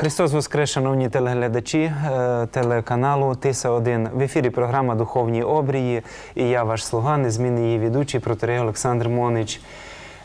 Христос Воскрес, шановні телеглядачі е, телеканалу Тиса 1 В ефірі програма Духовні обрії. І я, ваш слуга, незмінний її ведучий, протерей Олександр Монич.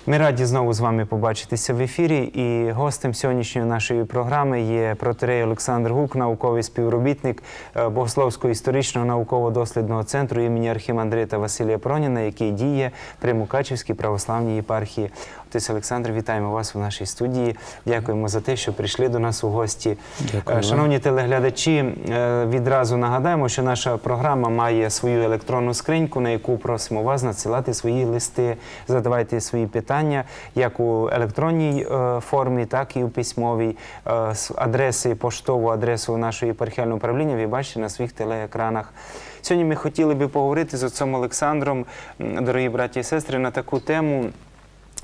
Ми раді знову з вами побачитися в ефірі. І гостем сьогоднішньої нашої програми є протерей Олександр Гук, науковий співробітник е, Богословського історичного науково-дослідного центру імені Архімандрита Василія Проніна, який діє при Мукачівській православній єпархії. Отець Олександр, вітаємо вас у нашій студії. Дякуємо за те, що прийшли до нас у гості. Дякую Е. Шановні телеглядачі, е, відразу нагадаємо, що наша програма має свою електронну скриньку, на яку просимо вас надсилати свої листи, задавайте свої питання як у електронній е, формі, так і у письмовій. Е, з Адреси, поштову адресу нашої єпархіального управління ви бачите на своїх телеекранах. Сьогодні ми хотіли би поговорити з отцом Олександром, дорогі браті і сестри, на таку тему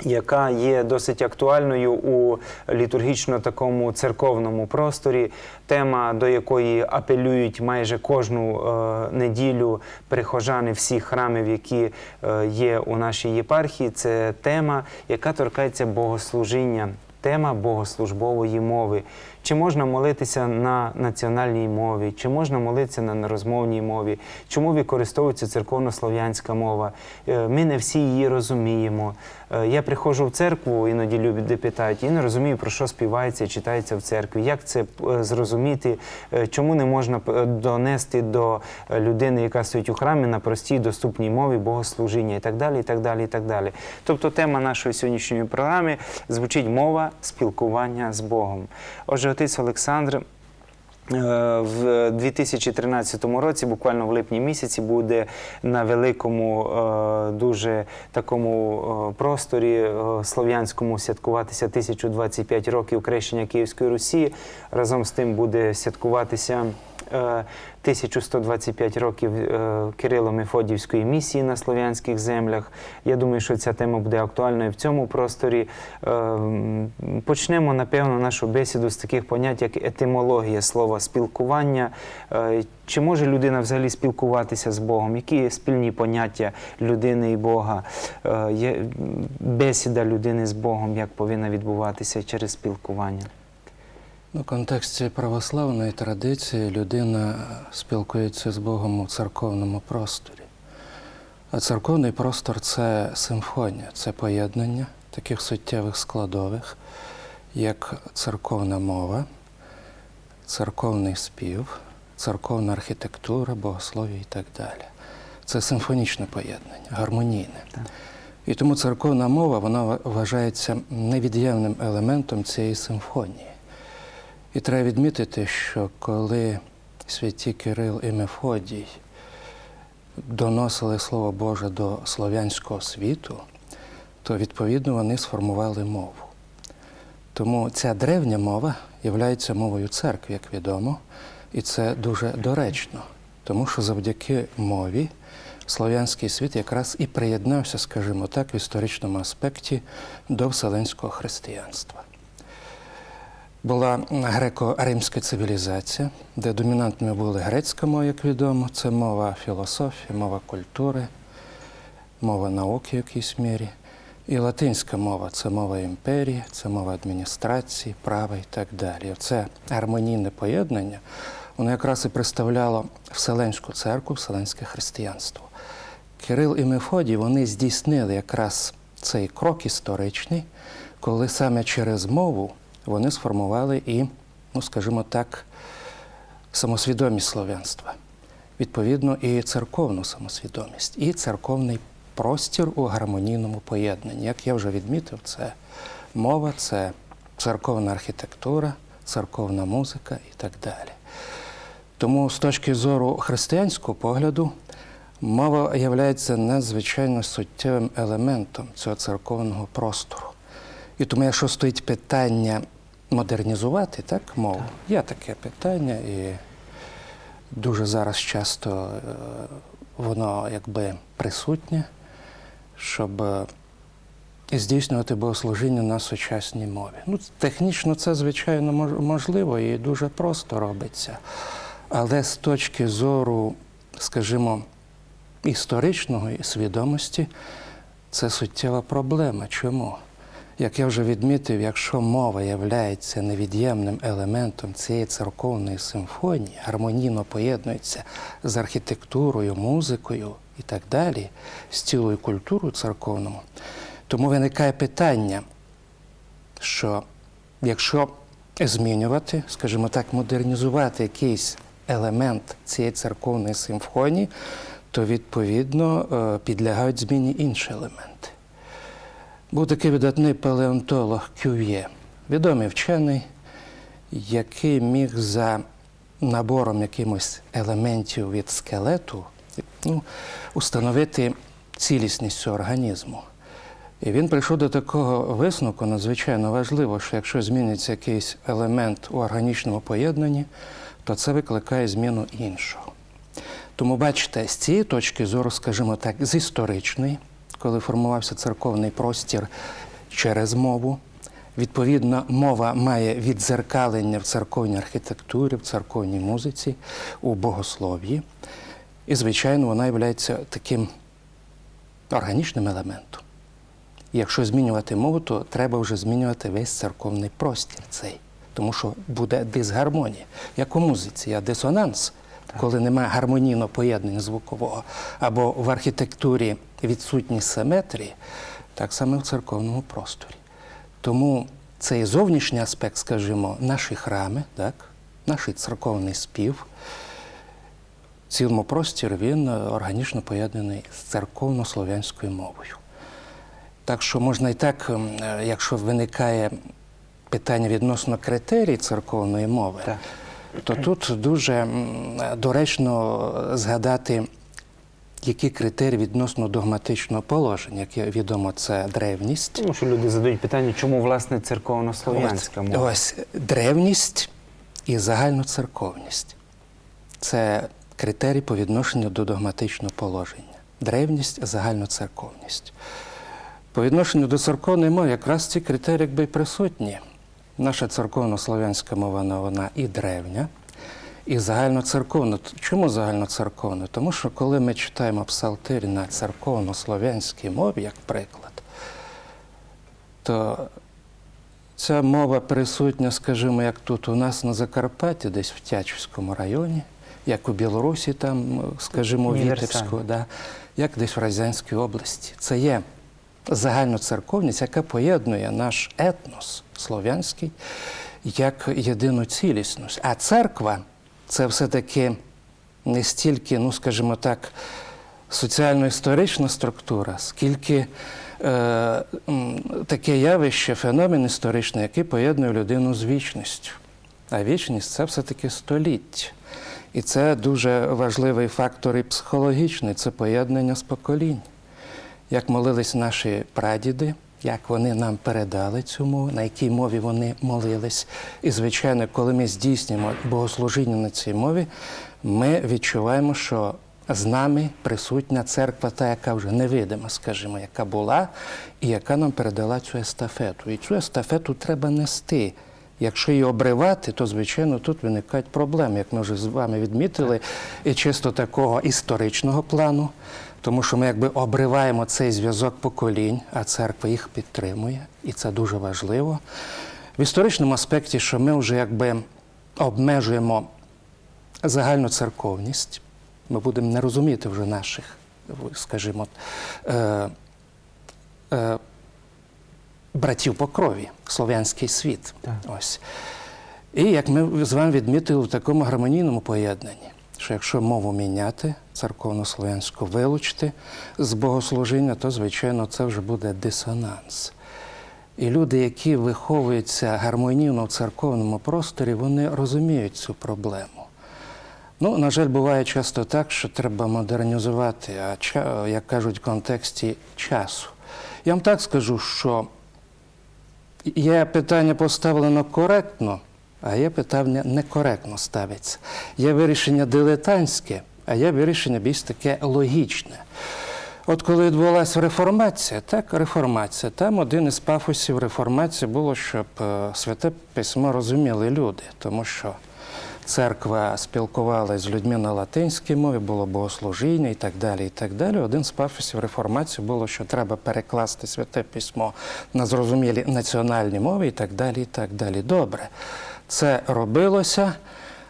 яка є досить актуальною у літургічно такому церковному просторі, тема, до якої апелюють майже кожну е, неділю прихожани всіх храмів, які е, є у нашій єпархії, це тема, яка торкається богослужіння. Тема богослужбової мови. Чи можна молитися на національній мові, чи можна молитися на нерозмовній мові? Чому використовується церковнослов'янська мова? Е, Ми не всі її розуміємо. Е, Я приходжу в церкву, іноді люди питають, і не розумію, про що співається читається в церкві. Як це е, зрозуміти? Чому не можна донести до людини, яка стоїть у храмі на простій доступній мові богослужіння і так далі, і так далі, і так далі. Тобто тема нашої сьогоднішньої програми звучить мова спілкування з Богом. Отже, отець Олександр. е, В 2013 році, буквально в липні місяці, буде на великому, е, дуже такому е, просторі слов'янському святкуватися 1025 років крещення Київської Русі. Разом з тим буде святкуватися 1125 років е, Кирило-Мефодіївської місії на слов'янських землях. Я думаю, що ця тема буде актуальною в цьому просторі. Е, Почнемо, напевно, нашу бесіду з таких понять, як етимологія слова спілкування. Е, Чи може людина взагалі спілкуватися з Богом? Які спільні поняття людини і Бога? Е, бесіда людини з Богом, як повинна відбуватися через спілкування? В контексті православної традиції людина спілкується з Богом у церковному просторі. А церковний простор це симфонія, це поєднання таких суттєвих складових, як церковна мова, церковний спів, церковна архітектура, богослов'я і так далі. Це симфонічне поєднання, гармонійне. Так. І тому церковна мова вона вважається невід'ємним елементом цієї симфонії. І треба відмітити, що коли святі Кирил і Мефодій доносили Слово Боже до слов'янського світу, то відповідно вони сформували мову. Тому ця древня мова є мовою церкви, як відомо, і це дуже доречно, тому що завдяки мові слов'янський світ якраз і приєднався, скажімо так, в історичному аспекті до вселенського християнства. Була греко-римська цивілізація, де домінантними були грецька мова, як відомо, це мова філософії, мова культури, мова науки в якійсь мірі. І латинська мова це мова імперії, це мова адміністрації, права і так далі. Це гармонійне поєднання, воно якраз і представляло Вселенську церкву, Вселенське християнство. Кирил і Мефодій вони здійснили якраз цей крок історичний, коли саме через мову вони сформували і, ну скажімо так, самосвідомість слов'янства. Відповідно, і церковну самосвідомість, і церковний простір у гармонійному поєднанні. Як я вже відмітив, це мова, це церковна архітектура, церковна музика і так далі. Тому з точки зору християнського погляду, мова є надзвичайно суттєвим елементом цього церковного простору. І тому, якщо стоїть питання модернізувати так, мову, є таке питання, і дуже зараз часто е, воно якби присутнє, щоб е, здійснювати богослужіння на сучасній мові. Ну, технічно це, звичайно, можливо і дуже просто робиться. Але з точки зору, скажімо, історичного свідомості, це суттєва проблема. Чому? Як я вже відмітив, якщо мова є невід'ємним елементом цієї церковної симфонії, гармонійно поєднується з архітектурою, музикою і так далі, з цілою культурою церковною, тому виникає питання, що якщо змінювати, скажімо так, модернізувати якийсь елемент цієї церковної симфонії, то відповідно е, підлягають зміні інші елементи. Був такий видатний палеонтолог Кюв'є, відомий вчений, який міг за набором якимось елементів від скелету ну, установити цілісність організму. І він прийшов до такого висновку надзвичайно важливо, що якщо зміниться якийсь елемент у органічному поєднанні, то це викликає зміну іншого. Тому бачите, з цієї точки зору, скажімо так, з історичної, коли формувався церковний простір через мову, відповідно, мова має віддзеркалення в церковній архітектурі, в церковній музиці, у богослов'ї. І, звичайно, вона є таким органічним елементом. І Якщо змінювати мову, то треба вже змінювати весь церковний простір цей, тому що буде дисгармонія. Як у музиці, є дисонанс, коли немає гармонійного поєднання звукового, або в архітектурі відсутність симетрії, так само в церковному просторі. Тому цей зовнішній аспект, скажімо, наші храми, так, наш церковний спів, в цілому простір він органічно поєднаний з церковно-слов'янською мовою. Так що можна і так, ем, е, якщо виникає питання відносно критерій церковної мови, Так. То тут дуже доречно згадати, які критерії відносно догматичного положення, яке відомо, це древність. Тому що люди задають питання, чому власне церковно-слов'янська Ось, мова? ось древність і загальноцерковність. Це критерій по відношенню до догматичного положення. Древність, загальноцерковність. По відношенню до церковної мови якраз ці критерії якби присутні. Наша церковно-слов'янська мова вона і древня, і загальноцерковна. Чому загальноцерковна? Тому що коли ми читаємо псалтирі на церковно-слов'янській мові, як приклад, то Ця мова присутня, скажімо, як тут у нас на Закарпатті, десь в Тячівському районі, як у Білорусі, там, скажімо, у. Вітебську, да, як десь в Радянській області. Це є загальноцерковність, яка поєднує наш етнос слов'янський як єдину цілісність. А церква це все-таки не стільки, ну скажімо так, соціально-історична структура, скільки е, таке явище, феномен історичний, який поєднує людину з вічністю. А вічність це все-таки століття. І це дуже важливий фактор і психологічний це поєднання з поколінь. Як молились наші прадіди, як вони нам передали цю мову, на якій мові вони молились. І, звичайно, коли ми здійснюємо богослужіння на цій мові, ми відчуваємо, що з нами присутня церква, та, яка вже невидима, скажімо, яка була, і яка нам передала цю естафету. І цю естафету треба нести. Якщо її обривати, то звичайно тут виникають проблеми, як ми вже з вами відмітили, і чисто такого історичного плану, тому що ми якби обриваємо цей зв'язок поколінь, а церква їх підтримує, і це дуже важливо. В історичному аспекті, що ми вже якби обмежуємо загальну церковність, ми будемо не розуміти вже наших, скажімо, е, е, братів по крові, слов'янський світ. Так. Ось. І як ми з вами відмітили в такому гармонійному поєднанні, що якщо мову міняти, церковно-слов'янську вилучити з богослужіння, то, звичайно, це вже буде дисонанс. І люди, які виховуються гармонійно в церковному просторі, вони розуміють цю проблему. Ну, на жаль, буває часто так, що треба модернізувати, а як кажуть, в контексті часу. Я вам так скажу, що є питання поставлено коректно, а є питання некоректно ставиться. Є вирішення дилетантське, а є вирішення більш таке логічне. От коли відбулася реформація, так, реформація, там один із пафосів реформації було, щоб е, святе письмо розуміли люди, тому що церква спілкувалася з людьми на латинській мові, було богослужіння і так далі. і так далі. Один з пафосів реформації було, що треба перекласти святе письмо на зрозумілі національні мови і так далі. і так далі. Добре, це робилося.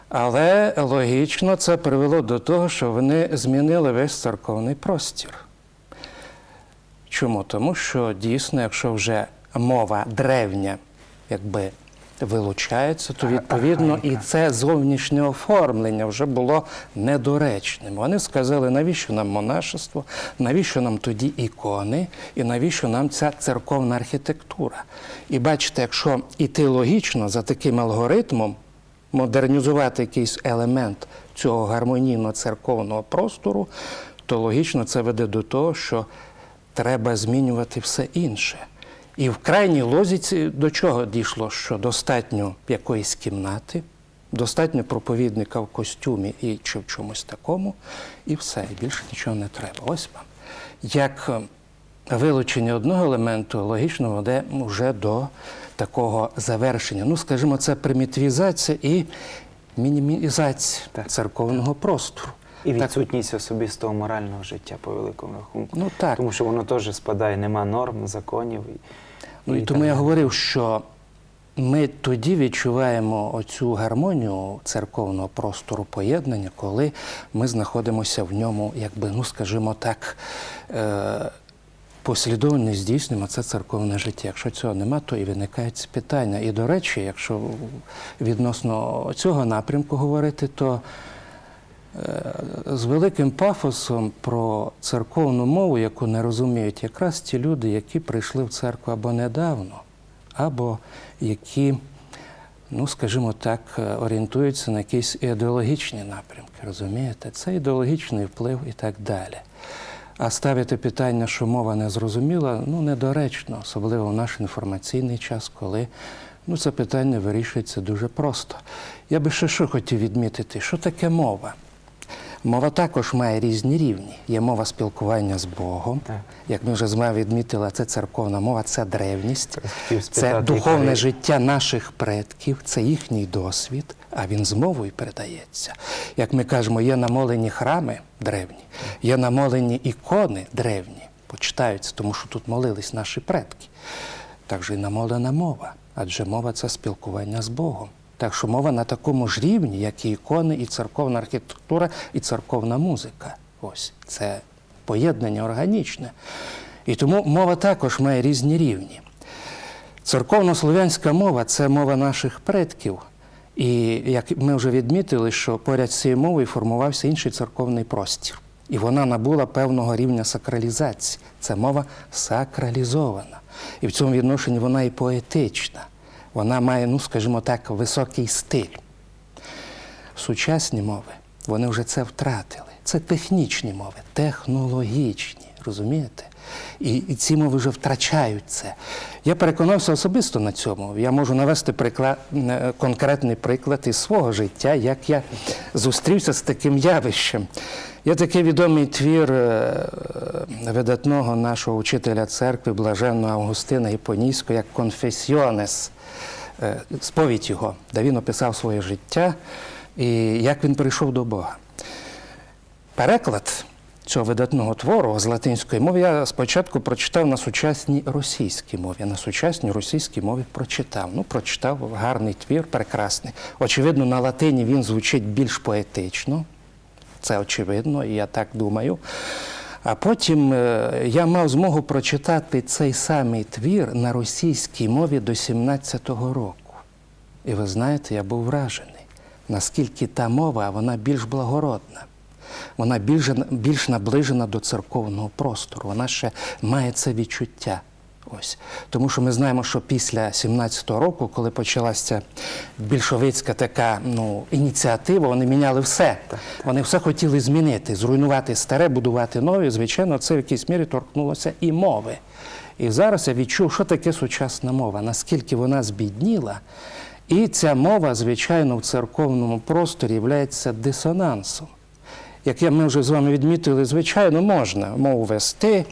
Але логічно це привело до того, що вони змінили весь церковний простір. Чому? Тому що дійсно, якщо вже мова древня, якби вилучається, то відповідно і це зовнішнє оформлення вже було недоречним. Вони сказали, навіщо нам монашество, навіщо нам тоді ікони, і навіщо нам ця церковна архітектура. І бачите, якщо іти логічно за таким алгоритмом, модернізувати якийсь елемент цього гармонійно церковного простору, то логічно це веде до того, що треба змінювати все інше. І в крайній лозіці до чого дійшло? Що достатньо якоїсь кімнати, достатньо проповідника в костюмі і чи в чомусь такому, і все, і більше нічого не треба. Ось вам. Як е, вилучення одного елементу логічно веде вже до такого завершення. Ну, скажімо, це примітивізація і мінімізація церковного простору. І Так, відсутність особистого морального життя по великому рахунку. Ну, так. Тому що воно теж спадає, нема норм, законів. І, Ну, і і тому так я говорив, що ми тоді відчуваємо оцю гармонію церковного простору поєднання, коли ми знаходимося в ньому, якби, ну скажімо так, е- послідовно здійснюємо це церковне життя. Якщо цього нема, то і виникають ці питання. І до речі, якщо відносно цього напрямку говорити, то з великим пафосом про церковну мову, яку не розуміють якраз ті люди, які прийшли в церкву або недавно, або які, ну скажімо так, е, орієнтуються на якісь ідеологічні напрямки. Розумієте? Це ідеологічний вплив і так далі. А ставити питання, що мова не зрозуміла, ну недоречно, особливо в наш інформаційний час, коли ну, це питання вирішується дуже просто. Я би ще що хотів відмітити, що таке мова? Мова також має різні рівні. Є мова спілкування з Богом. Так. Як ми вже з вами відмітили, це церковна мова, це древність, це духовне життя наших предків, це їхній досвід, а він з мовою передається. Як ми кажемо, є намолені храми древні, є намолені ікони древні, почитаються, тому що тут молились наші предки. Так же і намолена мова, адже мова це спілкування з Богом. Так що мова на такому ж рівні, як і ікони, і церковна архітектура, і церковна музика. Ось це поєднання органічне. І тому мова також має різні рівні. Церковнослов'янська мова це мова наших предків. І як ми вже відмітили, що поряд з цією мовою формувався інший церковний простір. І вона набула певного рівня сакралізації. Це мова сакралізована. І в цьому відношенні вона і поетична. Вона має, ну скажімо так, високий стиль. Сучасні мови, вони вже це втратили. Це технічні мови, технологічні, розумієте? І, і ці мови вже втрачають це. Я переконався особисто на цьому. Я можу навести приклад, е, конкретний приклад із свого життя, як я зустрівся з таким явищем. Є такий відомий твір е, видатного нашого учителя церкви, блаженного Августина Гіпонійського, як Конфесіонес, сповідь його, де він описав своє життя і як він прийшов до Бога. Переклад цього видатного твору з латинської мови я спочатку прочитав на сучасній російській мові. На сучасній російській мові прочитав. Ну, прочитав гарний твір, прекрасний. Очевидно, на латині він звучить більш поетично. Це очевидно, і я так думаю. А потім е, я мав змогу прочитати цей самий твір на російській мові до 17-го року. І ви знаєте, я був вражений, наскільки та мова вона більш благородна, вона більш, більш наближена до церковного простору, вона ще має це відчуття. Ось. Тому що ми знаємо, що після 17-го року, коли почалася більшовицька така ну, ініціатива, вони міняли все. Вони все хотіли змінити, зруйнувати старе, будувати нове. Звичайно, це в якійсь мірі торкнулося і мови. І зараз я відчув, що таке сучасна мова, наскільки вона збідніла. І ця мова, звичайно, в церковному просторі є дисонансом. Як ми вже з вами відмітили, звичайно, можна мову вести,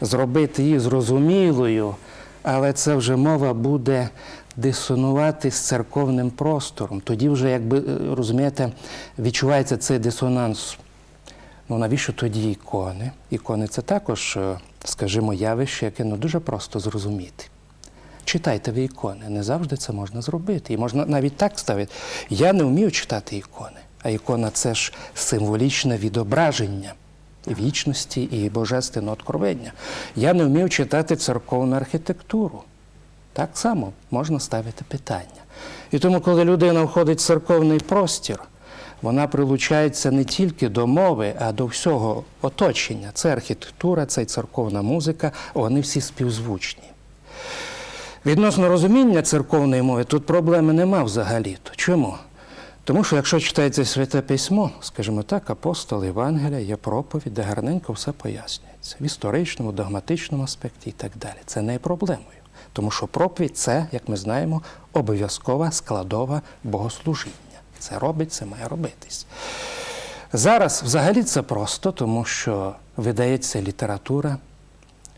зробити її зрозумілою, але це вже мова буде дисонувати з церковним простором. Тоді вже, якби е, розумієте, відчувається цей дисонанс. Ну навіщо тоді ікони? Ікони це також, е, скажімо, явище, яке ну, дуже просто зрозуміти. Читайте ви ікони, не завжди це можна зробити. І можна навіть так ставити. Я не вмію читати ікони, а ікона це ж символічне відображення вічності і божественного откровення. Я не вмію читати церковну архітектуру. Так само можна ставити питання. І тому, коли людина входить в церковний простір, вона прилучається не тільки до мови, а до всього оточення. Це архітектура, це церковна музика, вони всі співзвучні. Відносно розуміння церковної мови тут проблеми нема взагалі-то. Чому? Тому що якщо читається святе письмо, скажімо так, апостол, Євангелія, є проповідь, де гарненько все пояснюється в історичному, догматичному аспекті і так далі. Це не є проблемою. Тому що проповідь це, як ми знаємо, обов'язкова складова богослужіння. Це робить, це має робитись. Зараз взагалі це просто, тому що видається література,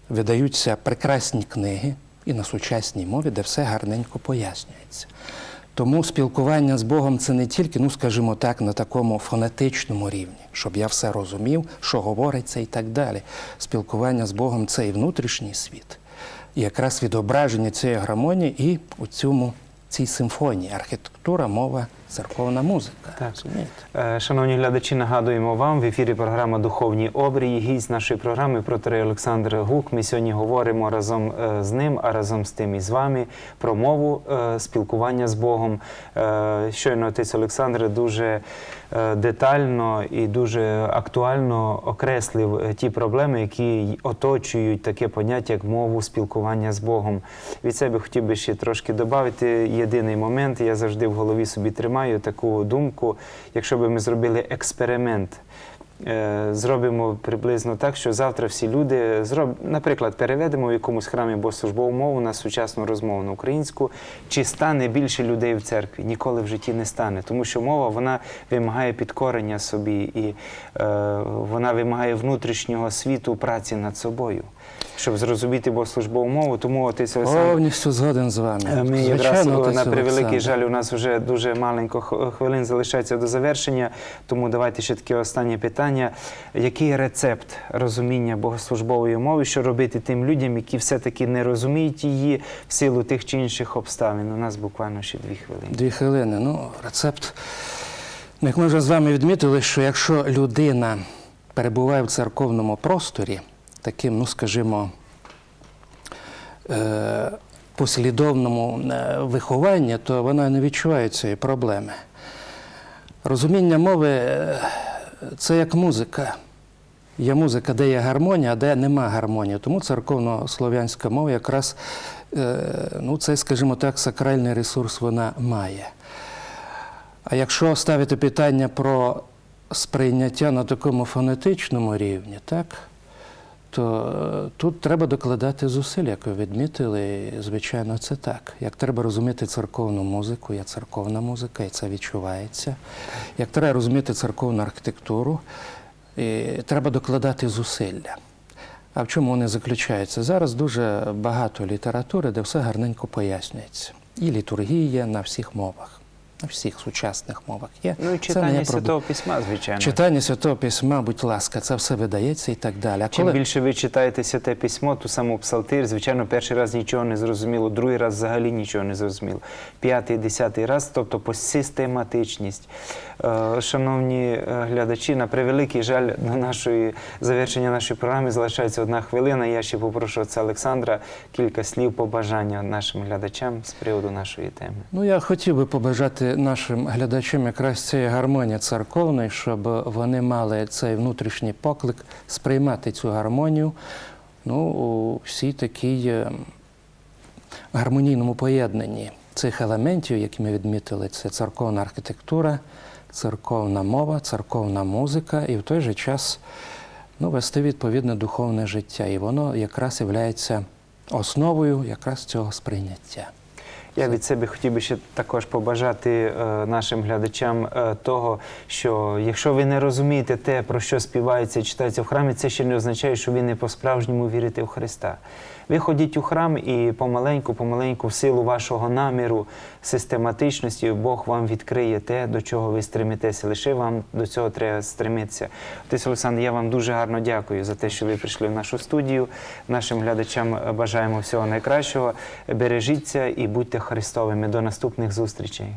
видаються прекрасні книги і на сучасній мові, де все гарненько пояснюється. Тому спілкування з Богом це не тільки, ну скажімо так, на такому фонетичному рівні, щоб я все розумів, що говориться і так далі. Спілкування з Богом це і внутрішній світ, і якраз відображення цієї гармонії і у цьому цій симфонії архітектура, мова, церковна музика. Так. Розумієте? Е, Шановні глядачі, нагадуємо вам в ефірі програма Духовні обрії. Гість нашої програми протерей Олександр Гук. Ми сьогодні говоримо разом е, з ним, а разом з тим і з вами про мову е, спілкування з Богом. Щойно отець Олександр дуже детально і дуже актуально окреслив ті проблеми, які оточують таке поняття, як мову спілкування з Богом. Від себе хотів би ще трошки додати єдиний момент. Я завжди в голові собі тримаю таку думку, якщо би ми зробили експеримент. е, Зробимо приблизно так, що завтра всі люди зроб... наприклад, переведемо в якомусь храмі богослужбову мову на сучасну розмову на українську. Чи стане більше людей в церкві? Ніколи в житті не стане, тому що мова вона вимагає підкорення собі, і е, вона вимагає внутрішнього світу праці над собою, щоб зрозуміти богослужбову мову. Тому отець Олександр. Повністю згоден з вами. Е, Ми Звичайно, о, отець на превеликий Олександр. жаль, у нас вже дуже маленько хвилин залишається до завершення. Тому давайте ще таке останнє питання. Який рецепт розуміння богослужбової мови, що робити тим людям, які все-таки не розуміють її в силу тих чи інших обставин? У нас буквально ще дві хвилини. Дві хвилини. Ну, рецепт. Ну, Як ми вже з вами відмітили, що якщо людина перебуває в церковному просторі, таким, ну скажімо, е, послідовному е, вихованні, то вона не відчуває цієї проблеми. Розуміння мови е, це як музика. Є музика, де є гармонія, а де нема гармонії. Тому церковно-слов'янська мова якраз, ну, це, скажімо так, сакральний ресурс вона має. А якщо ставити питання про сприйняття на такому фонетичному рівні, так, то е, тут треба докладати зусиль, як ви відмітили, звичайно, це так. Як треба розуміти церковну музику, є церковна музика, і це відчувається. Як треба розуміти церковну архітектуру, і треба докладати зусилля. А в чому вони заключаються? Зараз дуже багато літератури, де все гарненько пояснюється. І літургія на всіх мовах, на всіх сучасних мовах є. Ну і читання є. Святого Письма, звичайно. Читання Святого Письма, будь ласка, це все видається і так далі. А Чим коли... більше ви читаєте святе письмо, ту саму псалтир, звичайно, перший раз нічого не зрозуміло, другий раз взагалі нічого не зрозуміло, п'ятий, десятий раз, тобто по систематичність. Е, Шановні е, глядачі, на превеликий жаль до нашої завершення нашої програми залишається одна хвилина. Я ще попрошу отця Олександра кілька слів побажання нашим глядачам з приводу нашої теми. Ну, я хотів би побажати нашим глядачам якраз цієї гармонії церковної, щоб вони мали цей внутрішній поклик сприймати цю гармонію ну, у всій такій е, гармонійному поєднанні цих елементів, які ми відмітили, це церковна архітектура, церковна мова, церковна музика, і в той же час ну, вести відповідне духовне життя. І воно якраз є основою якраз цього сприйняття. Я від себе хотів би ще також побажати е, нашим глядачам е, того, що якщо ви не розумієте те, про що співається і читається в храмі, це ще не означає, що ви не по-справжньому вірите в Христа. Ви ходіть у храм і помаленьку, помаленьку, в силу вашого наміру, систематичності, Бог вам відкриє те, до чого ви стремитеся. Лише вам до цього треба стремитися. Отець Олександр, я вам дуже гарно дякую за те, що ви прийшли в нашу студію. Нашим глядачам бажаємо всього найкращого. Бережіться і будьте Христовими. До наступних зустрічей.